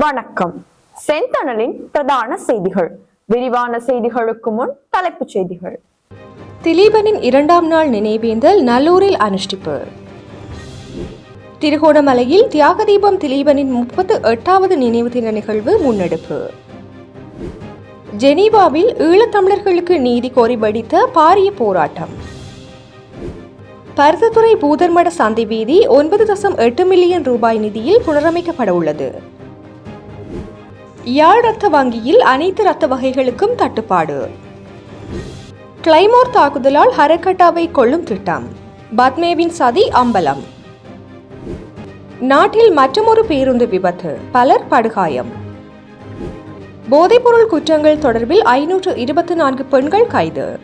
வணக்கம். செந்தணலின் பிரதான செய்திகள். விரிவான செய்திகளுக்கு முன் தலைப்புச் செய்திகள். திலீபனின் இரண்டாம் நாள் நினைவேந்தல் நல்லூரில் அனுஷ்டிப்பு. திருகோணமலையில் தியாகதீபம் திலீபனின் முப்பத்து எட்டாவது நினைவு தின நிகழ்வு முன்னெடுப்பு. ஜெனீவாவில் ஈழத்தமிழர்களுக்கு நீதி கோரி வெடித்த பாரிய போராட்டம். பருத்தத்துறை பூதர்மட சந்தை வீதி ஒன்பது தசம் எட்டு மில்லியன் ரூபாய் நிதியில் புனரமைக்கப்பட உள்ளது. யாழ் ரத்த வங்கியில் அனைத்து ரத்த வகைகளுக்கும் தட்டுப்பாடு. கிளைமோர் தாக்குதலால் ஹரகட்டாவை கொள்ளும் திட்டம். பத்மேவின் சதி அம்பலம். நாட்டில் மற்றமொரு பேருந்து விபத்து பலர் படுகாயம். போதைப்பொருள் குற்றங்கள் தொடர்பில் ஐநூற்று இருபத்தி நான்கு பெண்கள் கைது.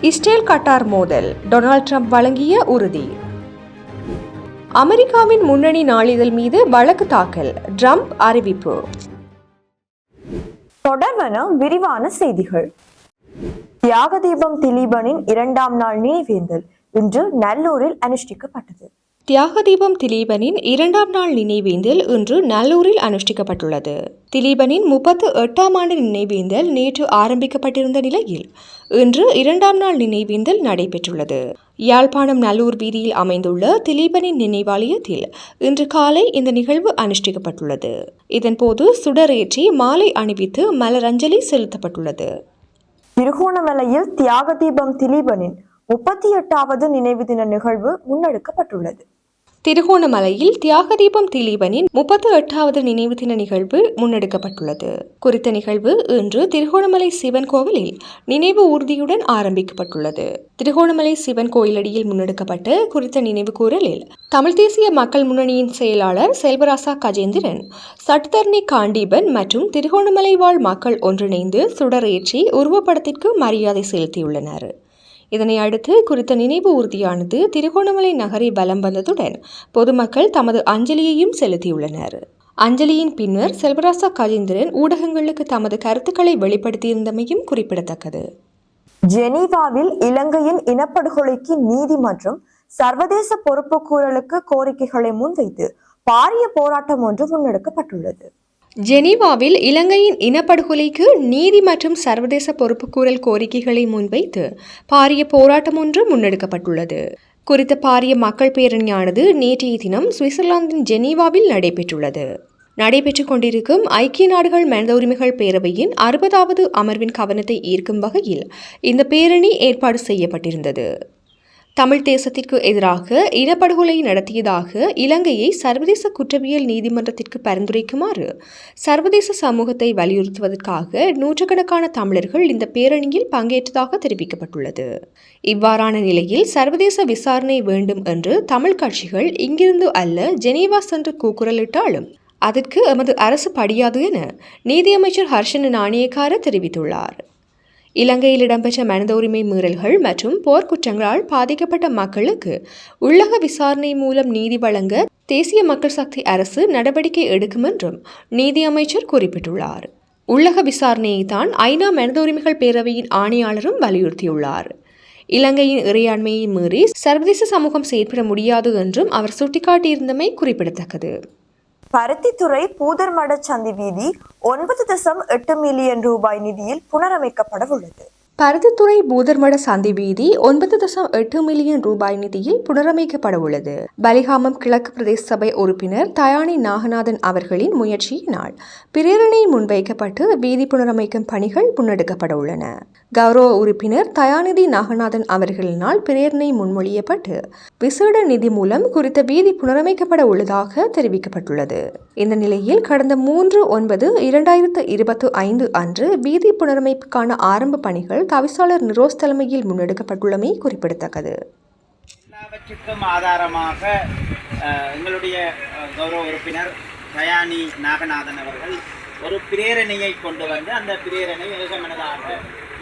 இஸ்ரேல் கட்டார் மோதல் டொனால்ட் ட்ரம்ப் வழங்கிய உறுதி. அமெரிக்காவின் முன்னணி நாளிதழ் மீது வழக்கு தாக்கல் ட்ரம்ப் அறிவிப்பு. தொடர்வன விரிவான செய்திகள். தியாகதீபம் திலீபனின் இரண்டாம் நாள் நினைவேந்தல் இன்று நல்லூரில் அனுஷ்டிக்கப்பட்டது. தியாகதீபம் திலீபனின் இரண்டாம் நாள் நினைவேந்தல் இன்று நல்லூரில் அனுஷ்டிக்கப்பட்டுள்ளது. திலீபனின் முப்பத்து எட்டாம் ஆண்டு நினைவேந்தல் நேற்று ஆரம்பிக்கப்பட்டிருந்த நிலையில் இன்று இரண்டாம் நாள் நினைவேந்தல் நடைபெற்றுள்ளது. யாழ்ப்பாணம் நல்லூர் வீதியில் அமைந்துள்ள திலீபனின் நினைவாலயத்தில் இன்று காலை இந்த நிகழ்வு அனுஷ்டிக்கப்பட்டுள்ளது. இதன்போது சுடரேற்றி மாலை அணிவித்து மலரஞ்சலி செலுத்தப்பட்டுள்ளது. திருகோணமலையில் தியாகதீபம் திலீபனின் முப்பத்தி எட்டாவது நினைவு தின நிகழ்வு முன்னெடுக்கப்பட்டுள்ளது. திருகோணமலையில் தியாகதீபம் திலீபனின் முப்பத்து எட்டாவது நினைவு தின நிகழ்வு முன்னெடுக்கப்பட்டுள்ளது. குறித்த நிகழ்வு இன்று திருகோணமலை சிவன் கோவிலில் நினைவு ஊர்தியுடன் ஆரம்பிக்கப்பட்டுள்ளது. திருகோணமலை சிவன் கோயிலடியில் முன்னெடுக்கப்பட்டு குறித்த நினைவு கூறலில் தமிழ் தேசிய மக்கள் முன்னணியின் செயலாளர் செல்வராசா கஜேந்திரன் சட்டத்தரணி காண்டீபன் மற்றும் திருகோணமலை வாழ் மக்கள் ஒன்றிணைந்து சுடரேற்றி உருவப்படத்திற்கு மரியாதை செலுத்தியுள்ளனர். இதனை அடுத்து குறித்த நினைவு ஊர்தியானது திருகோணமலை நகரை வலம் வந்ததுடன் பொதுமக்கள் தமது அஞ்சலியையும் செலுத்தியுள்ளனர். அஞ்சலியின் பின்னர் செல்வராசா கஜேந்திரன் ஊடகங்களுக்கு தமது கருத்துக்களை வெளிப்படுத்தியிருந்தமையும் குறிப்பிடத்தக்கது. ஜெனீவாவில் இலங்கையின் இனப்படுகொலைக்கு நீதி மற்றும் சர்வதேச பொறுப்புக்கூறலுக்கு கோரிக்கைகளை முன்வைத்து பாரிய போராட்டம் ஒன்று முன்னெடுக்கப்பட்டுள்ளது. ஜெனீவாவில் இலங்கையின் இனப்படுகொலைக்கு நீதி மற்றும் சர்வதேச பொறுப்புக்கூறல் கோரிக்கைகளை முன்வைத்து பாரிய போராட்டம் ஒன்று முன்னெடுக்கப்பட்டுள்ளது. குறித்த பாரிய மக்கள் பேரணியானது நேற்றைய தினம் சுவிட்சர்லாந்தின் ஜெனீவாவில் நடைபெற்றுள்ளது. நடைபெற்றுக் கொண்டிருக்கும் ஐக்கிய நாடுகள் மனித உரிமைகள் பேரவையின் அறுபதாவது அமர்வின் கவனத்தை ஈர்க்கும் வகையில் இந்த பேரணி ஏற்பாடு செய்யப்பட்டிருந்தது. தமிழ் தேசத்திற்கு எதிராக இனப்படுகொலை நடத்தியதாக இலங்கையை சர்வதேச குற்றவியல் நீதிமன்றத்திற்கு பரிந்துரைக்குமாறு சர்வதேச சமூகத்தை வலியுறுத்துவதற்காக நூற்றுக்கணக்கான தமிழர்கள் இந்த பேரணியில் பங்கேற்றதாக தெரிவிக்கப்பட்டுள்ளது. இவ்வாறான நிலையில் சர்வதேச விசாரணை வேண்டும் என்று தமிழ் கட்சிகள் இங்கிருந்து அல்ல ஜெனீவா சென்று கூக்குரலிட்டாலும் அதற்கு எமது அரசு படியாது என நீதியமைச்சர் ஹர்ஷன நாணயக்கார தெரிவித்துள்ளார். இலங்கையில் இடம்பெற்ற மனித உரிமை மீறல்கள் மற்றும் போர்க்குற்றங்களால் பாதிக்கப்பட்ட மக்களுக்கு உள்ளக விசாரணை மூலம் நீதி வழங்க தேசிய மக்கள் சக்தி அரசு நடவடிக்கை எடுக்கும் என்றும் நீதி அமைச்சர் குறிப்பிட்டுள்ளார். உள்ளக விசாரணையை தான் ஐநா மனித உரிமைகள் பேரவையின் ஆணையாளரும் வலியுறுத்தியுள்ளார். இலங்கையின் இறையாண்மையை மீறி சர்வதேச சமூகம் செயற்பட முடியாது என்றும் அவர் சுட்டிக்காட்டியிருந்தமை குறிப்பிடத்தக்கது. பருத்தித்துறை பூதர்மட சந்தி வீதி ஒன்பது தசம் எட்டு மில்லியன் ரூபாய் நிதியில் புனரமைக்கப்பட உள்ளது. பருத்தித்துறை பூதர்மட சந்தி வீதி ஒன்பது தசம் எட்டு மில்லியன் ரூபாய் நிதியில் புனரமைக்கப்பட உள்ளது. பலிகாமம் கிழக்கு பிரதேச சபை உறுப்பினர் தயானி நாகநாதன் அவர்களின் முயற்சியினால் பிரேரணை முன்வைக்கப்பட்டு வீதி புனரமைக்கும் பணிகள் முன்னெடுக்கப்பட உள்ளன. கௌரவ உறுப்பினர் தயாநிதி நாகநாதன் அவர்களினால் பிரேரணை முன்மொழியப்பட்டு விசேட நிதி மூலம் குறித்த வீதி புனரமைக்கப்பட உள்ளதாக தெரிவிக்கப்பட்டுள்ளது. இந்த நிலையில் கடந்த மூன்று ஒன்பது இரண்டாயிரத்து இருபத்தி ஐந்து அன்று வீதி புனரமைப்புக்கான ஆரம்ப பணிகள் தவிசாளர் நிரோஸ் தலைமையில் முன்னெடுக்கப்பட்டுள்ளமை குறிப்பிடத்தக்கது. எல்லாவற்றுக்கும் ஆதாரமாக எங்களுடைய கௌரவ உறுப்பினர் தயானி நாகநாதன் அவர்கள் ஒரு பிரேரணையை கொண்டு வந்து அந்த பிரேரணை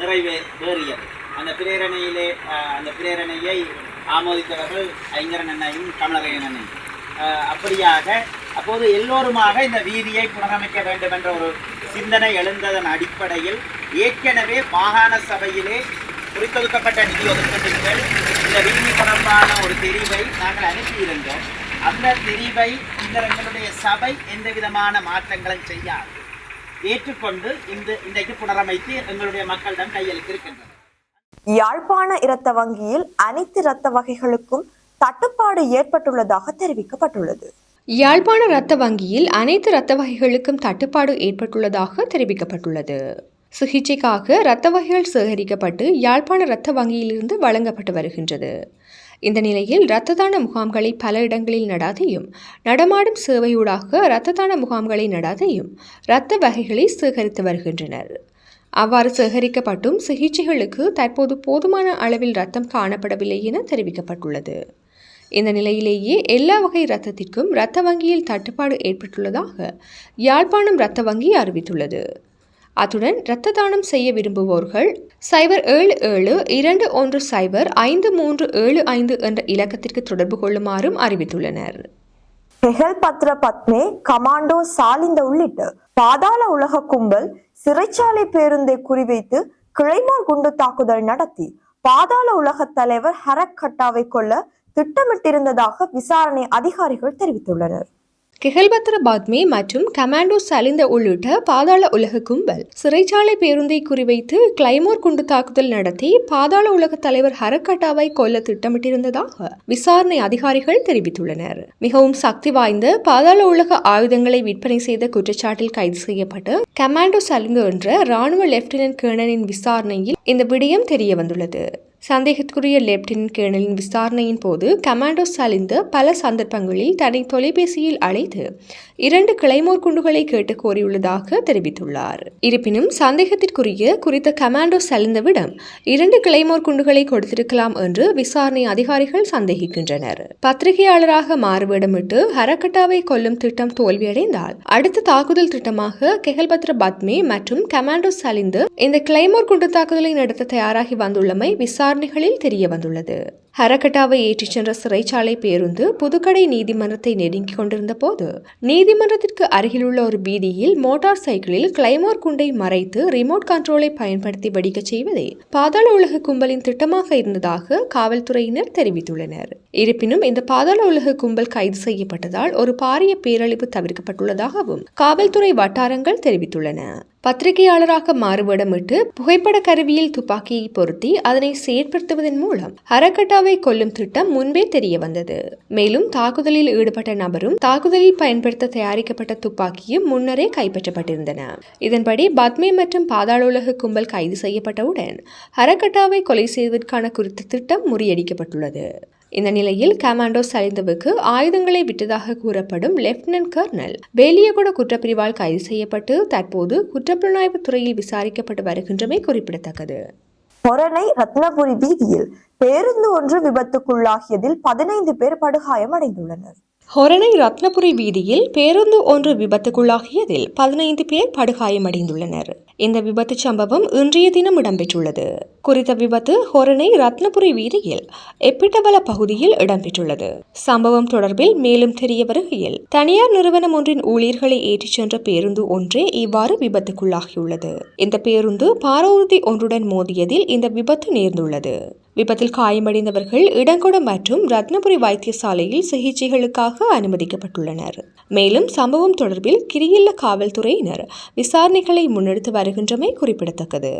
ஏகமனதாக நிறைவேறியது. அந்த பிரேரணையிலே அந்த பிரேரணையை ஆமோதித்தவர்கள் ஐங்கரன் அண்ணையும் கமலகையன் அண்ணையும் அப்படியாக அப்போது எல்லோருமாக இந்த வீதியை புனரமைக்க வேண்டும் என்ற ஒரு சிந்தனை எழுந்ததன் அடிப்படையில் ஏற்கனவே மாகாண சபையிலே குறித்தொதுக்கப்பட்ட நிதி ஒதுக்கீடுகள் இந்த வீதி தொடர்பான ஒரு தெரிவை நாங்கள் அனுப்பியிருந்தோம். அந்த தெரிவை இந்த எங்களுடைய சபை எந்த விதமான மாற்றங்களும் செய்யாது. ஏற்றுக்கொண்டு இந்த இன்றைக்கு புனரமைத்து எங்களுடைய மக்களிடம் கையளித்திருக்கின்றனர். யாழ்ப்பாண இரத்த வங்கியில் அனைத்து இரத்த வகைகளுக்கும் தட்டுப்பாடு ஏற்பட்டுள்ளதாக தெரிவிக்கப்பட்டுள்ளது. யாழ்ப்பாண இரத்த வங்கியில் அனைத்து இரத்த வகைகளுக்கும் தட்டுப்பாடு ஏற்பட்டுள்ளதாக தெரிவிக்கப்பட்டுள்ளது. சிகிச்சைக்காக இரத்த வகைகள் சேகரிக்கப்பட்டு யாழ்ப்பாண இரத்த வங்கியிலிருந்து வழங்கப்பட்டு வருகின்றது. இந்த நிலையில் இரத்த தான முகாம்களை பல இடங்களில் நடாதையும் நடமாடும் சேவையூடாக இரத்த தான முகாம்களை நடாதையும் இரத்த வகைகளை சேகரித்து வருகின்றனர். அவ்வாறு சேகரிக்கப்பட்டும் சிகிச்சைகளுக்கு தற்போது போதுமான அளவில் இரத்தம் காணப்படவில்லை என தெரிவிக்கப்பட்டுள்ளது. இந்த நிலையிலேயே எல்லா வகை இரத்தத்திற்கும் இரத்த வங்கியில் தட்டுப்பாடு ஏற்பட்டுள்ளதாக யாழ்ப்பாணம் இரத்த வங்கி அறிவித்துள்ளது. அத்துடன் இரத்த தானம் செய்ய விரும்புவோர்கள் சைபர் ஏழு ஏழு இரண்டு ஒன்று சைபர் ஐந்து மூன்று ஏழு ஐந்து என்ற இலக்கத்திற்கு தொடர்பு கொள்ளுமாறும் அறிவித்துள்ளனர். ஹெஹல் பத்ர பத்மே கமாண்டோ சாலிந்த உள்ளிட்ட பாதாள உலக கும்பல் சிறைச்சாலை பேருந்தை குறிவைத்து கிளைமோர் குண்டு தாக்குதல் நடத்தி பாதாள உலக தலைவர் ஹரக் கட்டாவை கொல்ல திட்டமிட்டிருந்ததாக விசாரணை அதிகாரிகள் தெரிவித்துள்ளனர். கிகல்பத்ர பாத்மே மற்றும் கமாண்டோ சலிந்த உள்ளிட்ட பாதாள உலக கும்பல். சிறைச்சாலை பேருந்தை குறிவைத்து கிளைமோர் குண்டு தாக்குதல் நடத்தி பாதாள உலக தலைவர் ஹரக்கட்டாவை கொல்ல திட்டமிட்டிருந்ததாக விசாரணை அதிகாரிகள் தெரிவித்துள்ளனர். மிகவும் சக்தி வாய்ந்த பாதாள உலக ஆயுதங்களை விற்பனை செய்த குற்றச்சாட்டில் கைது செய்யப்பட்டு கமாண்டோ சலிந்து என்ற ராணுவ லெப்டினன்ட் கேர்னலின் விசாரணையில் இந்த விடயம் தெரிய வந்துள்ளது சந்தேகத்துக்குரிய லெப்டினன்ட் கேர்னலின் விசாரணையின் போது கமாண்டோ சலிந்த பல சந்தர்ப்பங்களில் தன்னை தொலைபேசியில் அழைத்து இரண்டு கிளைமோர் குண்டுகளை கேட்டு கோரியுள்ளதாக தெரிவித்துள்ளார். இருப்பினும் சந்தேகத்திற்குரிய குறித்த கமாண்டோ சலிந்தவிடம் இரண்டு கிளைமோர் குண்டுகளை கொடுத்திருக்கலாம் என்று விசாரணை அதிகாரிகள் சந்தேகிக்கின்றனர். பத்திரிகையாளராக மாறுவேடமிட்டு ஹரகட்டாவை கொல்லும் திட்டம் தோல்வியடைந்தால் அடுத்த தாக்குதல் திட்டமாக கெகல்பத்ர பத்மே மற்றும் கமாண்டோ சலிந்து இந்த கிளைமோர் குண்டு தாக்குதலை நடத்த தயாராகி வந்துள்ளமை விசாரணை விசாரணைகளில் தெரிய வந்துள்ளது ஹரகட்டாவை ஏற்றிச் சென்ற சிறைச்சாலை பேருந்து புதுக்கடை நீதிமன்றத்தை நெருங்கிக் கொண்டிருந்த போது நீதிமன்றத்திற்கு அருகிலுள்ள ஒரு பீதியில் மோட்டார் சைக்கிளில் கிளைமோர் குண்டை மறைத்து ரிமோட் கண்ட்ரோலை பயன்படுத்தி வெடிக்கச் செய்வதே பாதாள உலக கும்பலின் திட்டமாக இருந்ததாக காவல்துறையினர் தெரிவித்துள்ளனர். இருப்பினும் இந்த பாதாள உலக கும்பல் கைது செய்யப்பட்டதால் ஒரு பாரிய பேரழிவு தவிர்க்கப்பட்டுள்ளதாகவும் காவல்துறை வட்டாரங்கள் தெரிவித்துள்ளன. பத்திரிகையாளராக மாறுபடமிட்டு புகைப்பட கருவியில் துப்பாக்கியை பொருத்தி அதனை செயற்படுத்துவதன் மூலம் ஹரகட்டாவை கொல்லும் திட்டம் முன்பே தெரிய வந்தது மேலும் தாக்குதலில் ஈடுபட்ட நபரும் தாக்குதலில் பயன்படுத்த தயாரிக்கப்பட்ட துப்பாக்கியும் முன்னரே கைப்பற்றப்பட்டிருந்தன. இதன்படி பத்மே மற்றும் பாதாளோலக கும்பல் கைது செய்யப்பட்டவுடன் ஹரகட்டாவை கொலை செய்வதற்கான குறித்த திட்டம் முறியடிக்கப்பட்டுள்ளது. இந்த நிலையில் கமாண்டோ சலிந்தவுக்கு ஆயுதங்களை விட்டதாக கூறப்படும் லெப்டினன்ட் கர்னல் வேலியகுட குற்றப்பிரிவால் கைது செய்யப்பட்டு தற்போது குற்றப்புலனாய்வு துறையில் விசாரிக்கப்பட்டு வருகின்றமை குறிப்பிடத்தக்கது. மொரணை ரத்னபுரி வீதியில் பேருந்து ஒன்று விபத்துக்குள்ளாகியதில் பதினைந்து பேர் படுகாயம் அடைந்துள்ளனர். ஹொரணை ரத்னபுரி வீதியில் பேருந்து ஒன்று விபத்துக்குள்ளாகியதில் பதினைந்து பேர் படுகாயமடைந்துள்ளனர் இந்த விபத்து சம்பவம் இன்றைய தினம் இடம்பெற்றுள்ளது. குறித்த விபத்து ஹொரணை ரத்னபுரி வீதியில் எப்பிட்டவல பகுதியில் இடம்பெற்றுள்ளது. சம்பவம் தொடர்பில் மேலும் தெரிய வருகையில் தனியார் நிறுவனம் ஒன்றின் ஊழியர்களை ஏற்றிச் சென்ற பேருந்து ஒன்றே இவ்வாறு விபத்துக்குள்ளாகியுள்ளது. இந்த பேருந்து பாரவூர்தி ஒன்றுடன் மோதியதில் இந்த விபத்து நேர்ந்துள்ளது. விபத்தில் காயமடைந்தவர்கள் இடங்கொடம் மற்றும் ரத்னபுரி வைத்தியசாலையில் சிகிச்சைகளுக்காக அனுமதிக்கப்பட்டுள்ளனர். மேலும் சம்பவம் தொடர்பில் கிரியில்ல காவல்துறையினர் விசாரணைகளை முன்னெடுத்து வருகின்றமை குறிப்பிடத்தக்கது.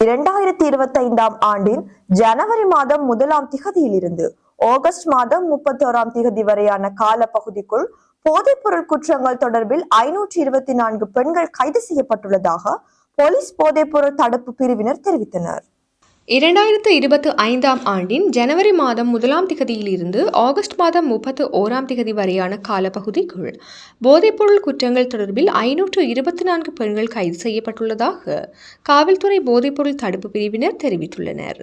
இரண்டாயிரத்தி இருபத்தி ஐந்தாம் ஆண்டின் ஜனவரி மாதம் முதலாம் திகதியிலிருந்து ஆகஸ்ட் மாதம் முப்பத்தோராம் திகதி வரையான கால பகுதிக்குள் போதைப்பொருள் குற்றங்கள் தொடர்பில் ஐநூற்றி இருபத்தி நான்கு பெண்கள் கைது செய்யப்பட்டுள்ளதாக போலீஸ் போதைப்பொருள் தடுப்பு பிரிவினர் தெரிவித்தனர். இரண்டாயிரத்து இருபத்து ஐந்தாம் ஆண்டின் ஜனவரி மாதம் முதலாம் திகதியிலிருந்து ஆகஸ்ட் மாதம் முப்பத்து ஓராம் திகதி வரையான காலப்பகுதிக்குள் போதைப்பொருள் குற்றங்கள் தொடர்பில் ஐநூற்று இருபத்தி நான்கு பெண்கள் கைது செய்யப்பட்டுள்ளதாக காவல்துறை போதைப்பொருள் தடுப்பு பிரிவினர் தெரிவித்துள்ளனர்.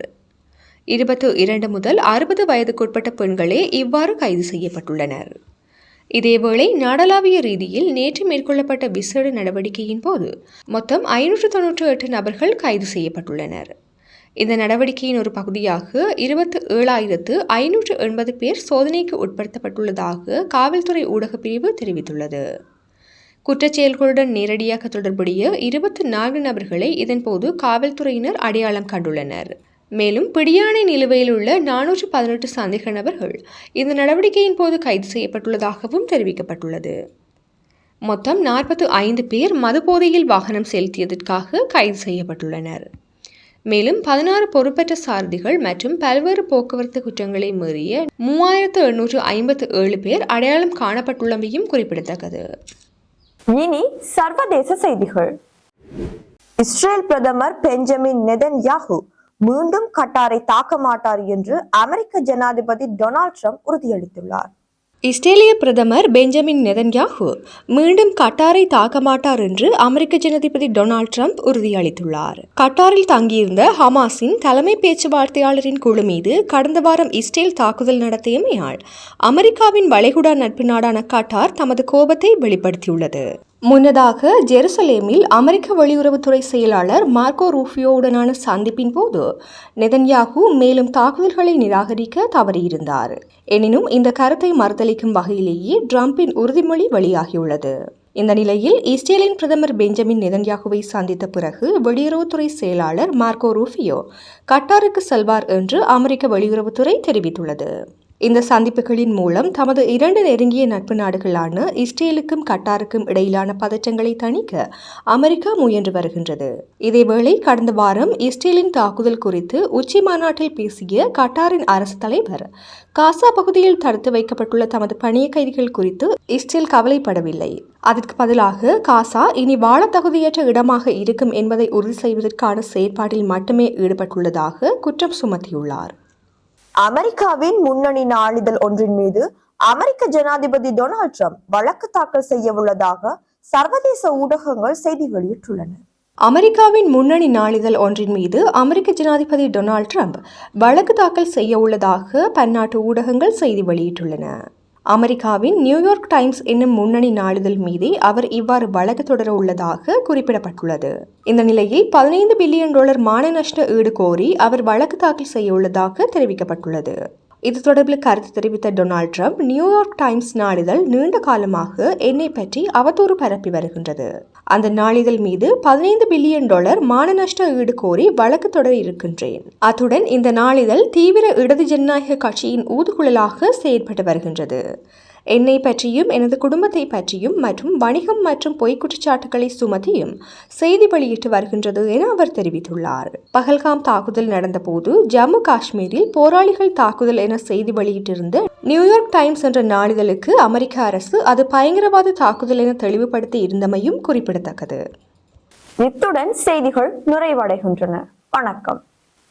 இருபத்து இரண்டு முதல் அறுபது வயதுக்குட்பட்ட பெண்களே இவ்வாறு கைது செய்யப்பட்டுள்ளனர். இதேவேளை நாடளாவிய ரீதியில் நேற்று மேற்கொள்ளப்பட்ட விசேட நடவடிக்கையின் போது மொத்தம் ஐநூற்று தொன்னூற்று எட்டு நபர்கள் கைது செய்யப்பட்டுள்ளனர். இந்த நடவடிக்கையின் ஒரு பகுதியாக இருபத்து ஏழாயிரத்து ஐநூற்று எண்பது பேர் சோதனைக்கு உட்படுத்தப்பட்டுள்ளதாக காவல்துறை ஊடகப் பிரிவு தெரிவித்துள்ளது. குற்றச் செயல்களுடன் நேரடியாக தொடர்புடைய இருபத்தி நான்கு நபர்களை இதன்போது காவல்துறையினர் அடையாளம் கண்டுள்ளனர். மேலும் பிடியாணை நிலுவையில் உள்ள நானூற்று பதினெட்டு சந்தேக நபர்கள் இந்த நடவடிக்கையின் போது கைது செய்யப்பட்டுள்ளதாகவும் தெரிவிக்கப்பட்டுள்ளது. மொத்தம் நாற்பத்து ஐந்து பேர் மதுபோதையில் வாகனம் செலுத்தியதற்காக கைது செய்யப்பட்டுள்ளனர். மேலும் பதினாறு பொறுப்பற்ற சாரதிகள் மற்றும் பல்வேறு போக்குவரத்து குற்றங்களை மீறிய மூவாயிரத்து எழுநூற்று ஐம்பத்து ஏழு பேர் அடையாளம் காணப்பட்டுள்ளமையும் குறிப்பிடத்தக்கது. இனி சர்வதேச செய்திகள். இஸ்ரேல் பிரதமர் பெஞ்சமின் நெதன் நெதன்யாகு மீண்டும் கட்டாரை தாக்க மாட்டார் என்று அமெரிக்க ஜனாதிபதி டொனால்ட் ட்ரம்ப் உறுதியளித்துள்ளார். இஸ்ரேலிய பிரதமர் பெஞ்சமின் நெதன்யாஹு மீண்டும் கட்டாரை தாக்க மாட்டார் என்று அமெரிக்க ஜனாதிபதி டொனால்ட் ட்ரம்ப் உறுதியளித்துள்ளார். கட்டாரில் தங்கியிருந்த ஹமாஸின் தலைமை பேச்சுவார்த்தையாளரின் குழு மீது கடந்த வாரம் இஸ்ரேல் தாக்குதல் நடத்தியமையால் அமெரிக்காவின் வளைகுடா நட்பு நாடான கட்டார் தமது கோபத்தை வெளிப்படுத்தியுள்ளது. முன்னதாக ஜெருசலேமில் அமெரிக்க வெளியுறவுத்துறை செயலாளர் மார்க்கோ ரூஃபியோவுடனான சந்திப்பின் போது நெதன்யாகு மேலும் தாக்குதல்களை நிராகரிக்க தவறியிருந்தார். எனினும் இந்த கருத்தை மறுதளிக்கும் வகையிலேயே ட்ரம்பின் உறுதிமொழி வெளியாகியுள்ளது. இந்த நிலையில் இஸ்ரேலின் பிரதமர் பெஞ்சமின் நெதன்யாகுவை சந்தித்த பிறகு வெளியுறவுத்துறை செயலாளர் மார்க்கோ ரூஃபியோ கட்டாருக்கு செல்வார் என்று அமெரிக்க வெளியுறவுத்துறை தெரிவித்துள்ளது. இந்த சந்திப்புகளின் மூலம் தமது இரண்டு நெருங்கிய நட்பு நாடுகளான இஸ்ரேலுக்கும் கட்டாருக்கும் இடையிலான பதற்றங்களை தணிக்க அமெரிக்கா முயன்று வருகின்றது. இதேவேளை கடந்த வாரம் இஸ்ரேலின் தாக்குதல் குறித்து உச்சி மாநாட்டில் பேசிய கட்டாரின் அரசு தலைவர் காசா பகுதியில் தடுத்து வைக்கப்பட்டுள்ள தமது பணிய கைதிகள் குறித்து இஸ்ரேல் கவலைப்படவில்லை. அதற்கு பதிலாக காசா இனி வாழ தகுதியற்ற இடமாக இருக்கும் என்பதை உறுதி செய்வதற்கான செயற்பாட்டில் மட்டுமே ஈடுபட்டுள்ளதாக குற்றம் சுமத்தியுள்ளார். அமெரிக்காவின் முன்னணி நாளிதழ் ஒன்றின் மீது அமெரிக்க ஜனாதிபதி டொனால்ட் ட்ரம்ப் வழக்கு தாக்கல் செய்ய உள்ளதாக சர்வதேச ஊடகங்கள் செய்தி வெளியிட்டுள்ளன. அமெரிக்காவின் முன்னணி நாளிதழ் ஒன்றின் மீது அமெரிக்க ஜனாதிபதி டொனால்ட் ட்ரம்ப் வழக்கு தாக்கல் செய்ய உள்ளதாக பன்னாட்டு ஊடகங்கள் செய்தி வெளியிட்டுள்ளன. அமெரிக்காவின் நியூயார்க் டைம்ஸ் என்னும் முன்னணி நாளிதழ் மீதே அவர் இவ்வாறு வழக்கு தொடர உள்ளதாக குறிப்பிடப்பட்டுள்ளது. இந்த நிலையில் பதினைந்து பில்லியன் டாலர் மான நஷ்ட ஈடு கோரி அவர் வழக்கு தாக்கல் செய்ய உள்ளதாக தெரிவிக்கப்பட்டுள்ளது. இது தொடர்பில் கருத்து தெரிவித்த டொனால்ட் ட்ரம்ப் நியூயார்க் டைம்ஸ் நாளிதழ் நீண்ட காலமாக என்னை பற்றி அவதூறு பரப்பி வருகின்றது. அந்த நாளிதழ் மீது பதினைந்து பில்லியன் டாலர் மான நஷ்ட ஈடு கோரி வழக்கு தொடர இருக்கின்றேன். அத்துடன் இந்த நாளிதழ் தீவிர இடது ஜனநாயக கட்சியின் ஊதுகுழலாக செயற்பட்டு வருகின்றது. என்னை பற்றியும் எனது குடும்பத்தை பற்றியும் மற்றும் வணிகம் மற்றும் பொய்க் குற்றச்சாட்டுகளை சுமத்தியும் செய்தி வெளியிட்டு வருகின்றது என அவர் தெரிவித்துள்ளார். பகல்காம் தாக்குதல் நடந்தபோது ஜம்மு காஷ்மீரில் போராளிகள் தாக்குதல் என செய்தி வெளியிட்டிருந்த நியூயார்க் டைம்ஸ் என்ற நாளிதழுக்கு அமெரிக்க அரசு அது பயங்கரவாத தாக்குதல் என தெளிவுபடுத்தி இருந்தமையும் குறிப்பிடத்தக்கது. இத்துடன் செய்திகள் நிறைவடைகின்றன. வணக்கம்.